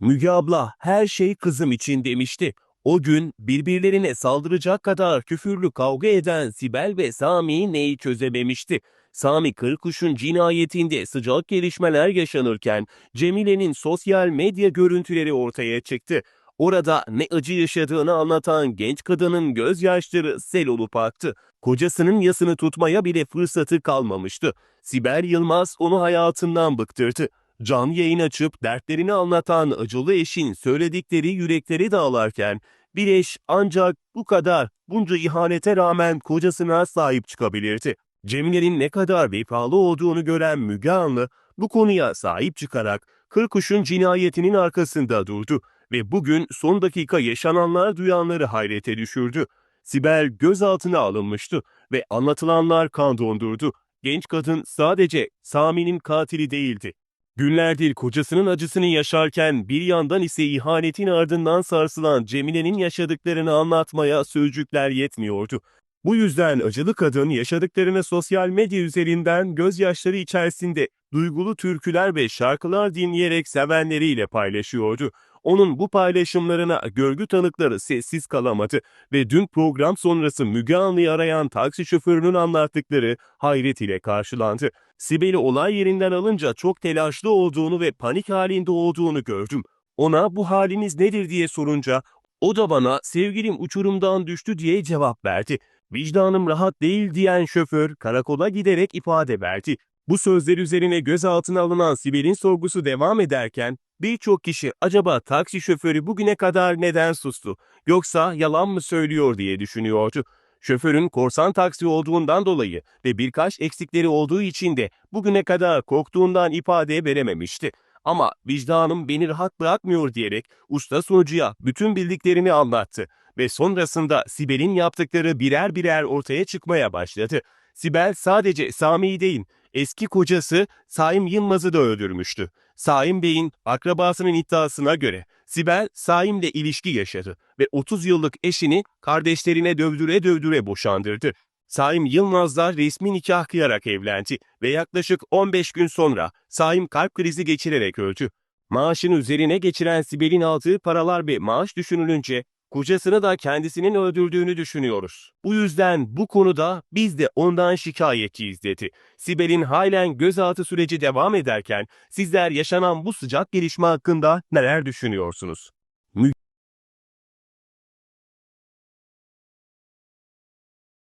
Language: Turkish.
Müge abla her şey kızım için demişti. O gün birbirlerine saldıracak kadar küfürlü kavga eden Sibel ve Sami neyi çözememişti. Sami Kırkuş'un cinayetinde sıcak gelişmeler yaşanırken Cemile'nin sosyal medya görüntüleri ortaya çıktı. Orada ne acı yaşadığını anlatan genç kadının gözyaşları sel olup aktı. Kocasının yasını tutmaya bile fırsatı kalmamıştı. Sibel Yılmaz onu hayatından bıktırdı. Canlı yayın açıp dertlerini anlatan acılı eşin söyledikleri yürekleri dağlarken bir eş ancak bu kadar bunca ihanete rağmen kocasına sahip çıkabilirdi. Cemile'nin ne kadar vefalı olduğunu gören Müge Anlı bu konuya sahip çıkarak Kırkuş'un cinayetinin arkasında durdu ve bugün son dakika yaşananlar duyanları hayrete düşürdü. Sibel gözaltına alınmıştı ve anlatılanlar kan dondurdu. Genç kadın sadece Sami'nin katili değildi. Günlerdir kocasının acısını yaşarken bir yandan ise ihanetin ardından sarsılan Cemile'nin yaşadıklarını anlatmaya sözcükler yetmiyordu. Bu yüzden acılı kadın yaşadıklarını sosyal medya üzerinden gözyaşları içerisinde duygulu türküler ve şarkılar dinleyerek sevenleriyle paylaşıyordu. Onun bu paylaşımlarına görgü tanıkları sessiz kalamadı ve dün program sonrası Müge Anlı'yı arayan taksi şoförünün anlattıkları hayret ile karşılandı. Sibel'i olay yerinden alınca çok telaşlı olduğunu ve panik halinde olduğunu gördüm. Ona bu haliniz nedir diye sorunca o da bana sevgilim uçurumdan düştü diye cevap verdi. Vicdanım rahat değil diyen şoför karakola giderek ifade verdi. Bu sözler üzerine gözaltına alınan Sibel'in sorgusu devam ederken birçok kişi acaba taksi şoförü bugüne kadar neden sustu yoksa yalan mı söylüyor diye düşünüyordu. Şoförün korsan taksi olduğundan dolayı ve birkaç eksikleri olduğu için de bugüne kadar korktuğundan ifade verememişti. Ama vicdanım beni rahat bırakmıyor diyerek usta sunucuya bütün bildiklerini anlattı ve sonrasında Sibel'in yaptıkları birer birer ortaya çıkmaya başladı. Sibel sadece Sami'yi değil, eski kocası Saim Yılmaz'ı da öldürmüştü. Saim Bey'in akrabasının iddiasına göre Sibel Saim'le ilişki yaşadı ve 30 yıllık eşini kardeşlerine dövdüre dövdüre boşandırdı. Saim Yılmaz'la resmi nikah kıyarak evlendi ve yaklaşık 15 gün sonra Saim kalp krizi geçirerek öldü. Maaşın üzerine geçiren Sibel'in aldığı paralar ve maaş düşünülünce kocasını da kendisinin öldürdüğünü düşünüyoruz. Bu yüzden bu konuda biz de ondan şikayetçiyiz dedi. Sibel'in halen gözaltı süreci devam ederken sizler yaşanan bu sıcak gelişme hakkında neler düşünüyorsunuz?